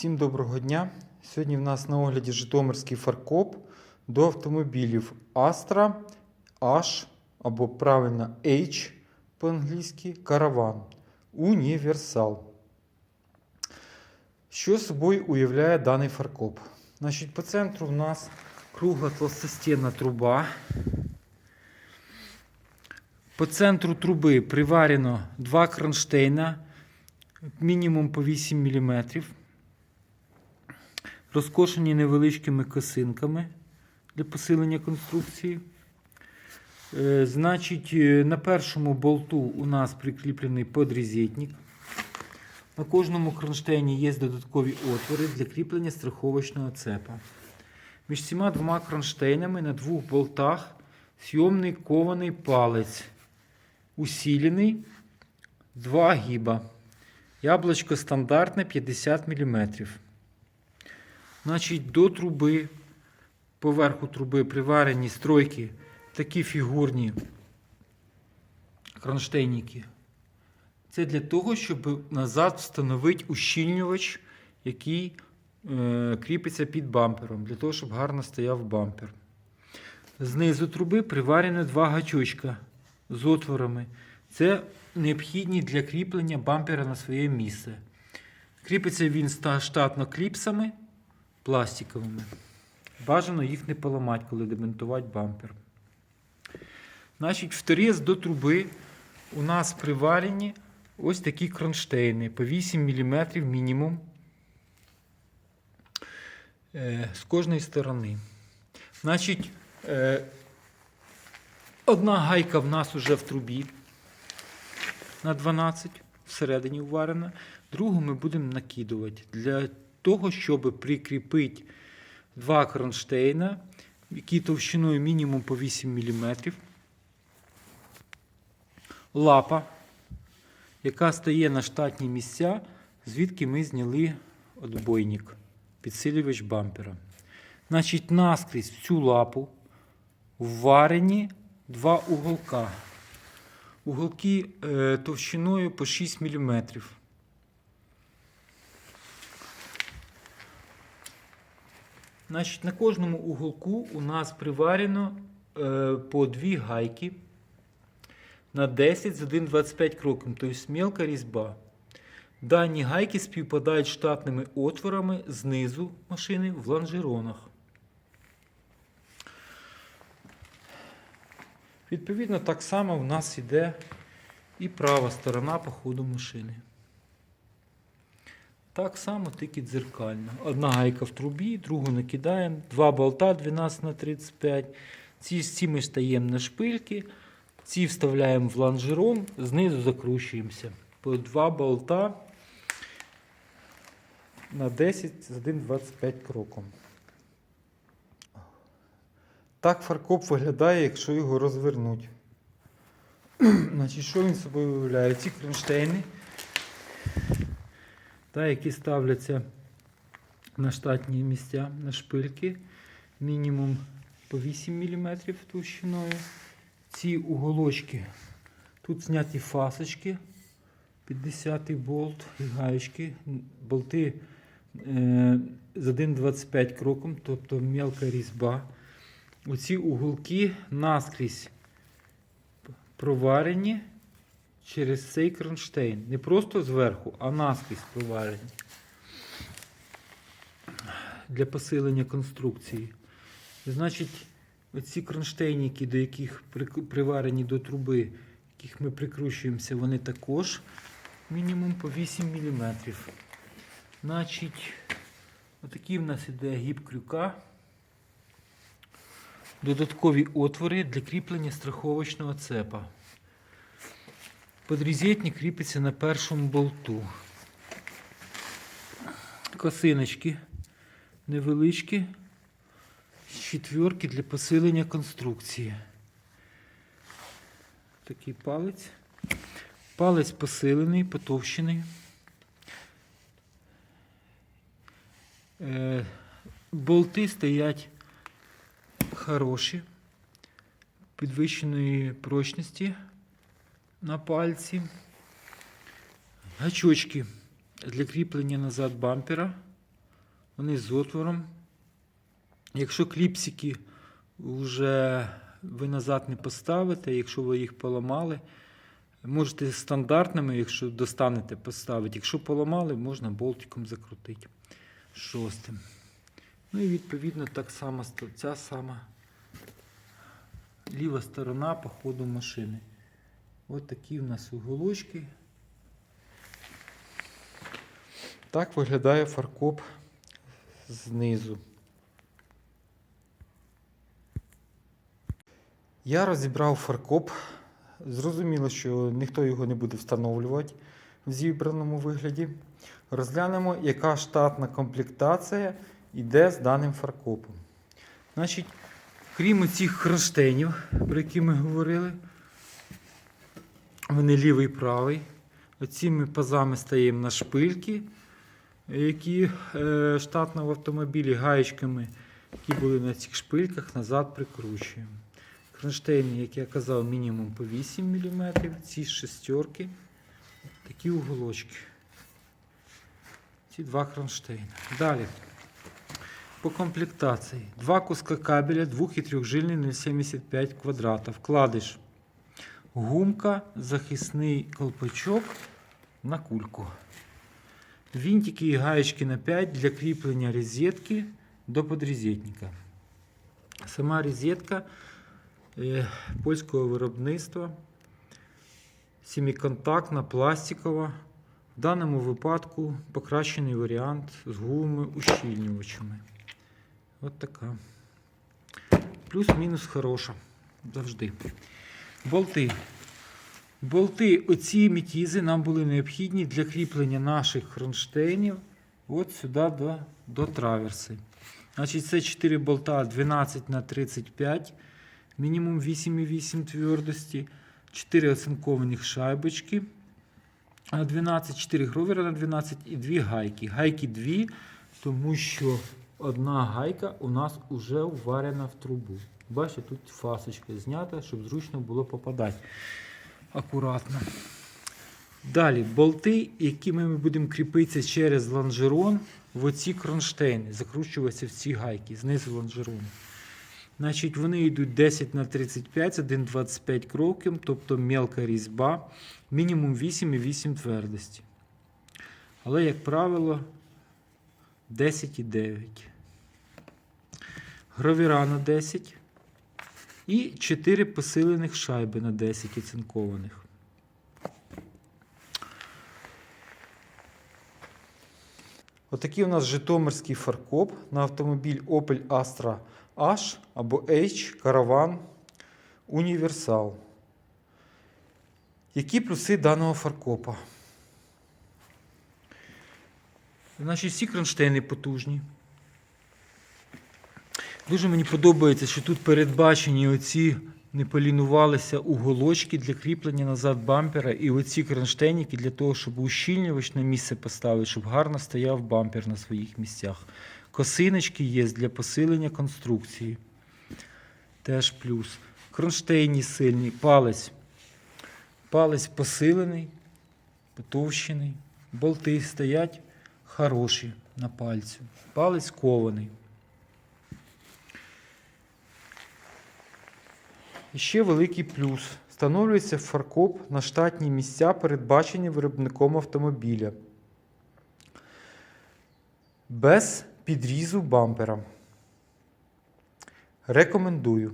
Всім доброго дня! Сьогодні в нас на огляді Житомирський фаркоп до автомобілів Astra, H або правильно H по-англійськи Caravan Універсал. Що собою уявляє даний фаркоп? Значить, по центру в нас кругла толстостінна труба. По центру труби приварено два кронштейна, мінімум по 8 мм, розкошені невеличкими косинками для посилення конструкції. Е, Значить, е, на першому болту у нас прикріплений подрізетник. На кожному кронштейні є додаткові отвори для кріплення страховочного цепа. Між цими двома кронштейнами на двох болтах зйомний кований палець, усілений, два гіба. Яблочко стандартне 50 мм. Значить, до труби, поверху труби приварені стройки, такі фігурні кронштейники. Це для того, щоб назад встановити ущільнювач, який е, кріпиться під бампером, для того, щоб гарно стояв бампер. Знизу труби приварено два гачочка з отворами. Це необхідні для кріплення бампера на своє місце. Кріпиться він штатно кліпсами пластиковими. Бажано їх не поламати, коли демонтувати бампер. Значить, в торіз до труби у нас приварені ось такі кронштейни по 8 мм мінімум е, з кожної сторони. Значить, е, одна гайка в нас уже в трубі на 12 всередині вварена. Другу ми будемо накидувати для того, щоб прикріпити два кронштейна, які товщиною мінімум по 8 мм. Лапа, яка стає на штатні місця, звідки ми зняли отбойник, підсилювач бампера. Значить, наскрізь в цю лапу вварені два уголка. Уголки е, товщиною по 6 мм. Значить, на кожному уголку у нас приварено е, по дві гайки на 10 з 1,25 кроком, тобто мелка різьба. Дані гайки співпадають штатними отворами знизу машини в лонжеронах. Відповідно, так само в нас іде і права сторона по ходу машини. Так само, тільки дзеркально. Одна гайка в трубі, другу накидаємо, два болта 12 на 35. Ці, ці ми стаємо на шпильки, ці вставляємо в лонжерон, знизу закручуємося. По два болта на 10 з 1,25 кроком. Так фаркоп виглядає, якщо його розвернути. Значить, що він собою виявляє? Ці кронштейни, та, які ставляться на штатні місця, на шпильки, мінімум по 8 мм товщиною. Ці уголочки, тут зняті фасочки, 50 болт і гаєчки, болти е, з 1,25 кроком, тобто мелка різьба. Оці уголки наскрізь проварені через цей кронштейн. Не просто зверху, а наскрізь проварені. Для посилення конструкції. І, значить, оці кронштейники, до яких приварені до труби, яких ми прикручуємося, вони також мінімум по 8 мм. Значить, отакий в нас іде гіб крюка додаткові отвори для кріплення страховочного цепа. Подрізетник кріпиться на першому болту. Косиночки невеличкі, четверки для посилення конструкції. Такий палець. Палець посилений, потовщений. Е, болти стоять хороші, підвищеної прочності на пальці. Гачочки для кріплення назад бампера Вони з отвором. Якщо кліпсики вже ви назад не поставите, якщо ви їх поламали, можете стандартними, якщо достанете, поставити. Якщо поламали, можна болтиком закрутити шостим. Ну і відповідно так само ця сама ліва сторона по ходу машини. Ось такі в нас уголочки. Так виглядає фаркоп знизу. Я розібрав фаркоп. Зрозуміло, що ніхто його не буде встановлювати в зібраному вигляді. Розглянемо, яка штатна комплектація йде з даним фаркопом. Значить, крім цих кронштейнів, про які ми говорили, вони лівий і правий. Оціми пазами стаємо на шпильки, які е, штатно в автомобілі гаєчками, які були на цих шпильках, назад прикручуємо. Кронштейни, як я казав, мінімум по 8 мм, ці шестерки, такі уголочки. Ці два кронштейни. Далі. По комплектації. Два куска кабеля 2 і 3 жильний 0,75 квадрата. Вкладиш гумка, захисний колпачок на кульку. Вінтики і гаєчки на 5 для кріплення розетки до подрозетника. Сама розетка е, польського виробництва. Семиконтактна, пластикова. В даному випадку покращений варіант з гумами ущільнювачами. От така. Плюс-мінус хороша. Завжди. Болти. Болти, оці мітізи нам були необхідні для кріплення наших кронштейнів от сюди до, до траверси. Значить, це 4 болта 12 на 35, мінімум 8,8 твердості, 4 оцинкованих шайбочки на 12, 4 гровера на 12 і 2 гайки. Гайки 2, тому що одна гайка у нас вже вварена в трубу. Бачите, тут фасочка знята, щоб зручно було попадати акуратно. Далі болти, якими ми будемо кріпитися через лонжерон в оці кронштейни, закручуватися в ці гайки знизу лонжерону. Значить, вони йдуть 10 на 35, 1,25 кроків, тобто мелка різьба, мінімум 8,8 твердості. Але, як правило, 10,9. Гравіра на 10 і 4 посилених шайби на 10 оцинкованих. Отакий у нас житомирський фаркоп на автомобіль Opel Astra H або H Caravan Універсал. Які плюси даного фаркопа? Значить, всі кронштейни потужні. Дуже мені подобається, що тут передбачені оці не полінувалися уголочки для кріплення назад бампера і оці кронштейники для того, щоб ущільнювач на місце поставити, щоб гарно стояв бампер на своїх місцях. Косиночки є для посилення конструкції. Теж плюс. Кронштейні сильні, палець. Палець посилений, потовщений. Болти стоять хороші на пальцю. Палець кований. І ще великий плюс. Встановлюється фаркоп на штатні місця, передбачені виробником автомобіля. Без підрізу бампера. Рекомендую.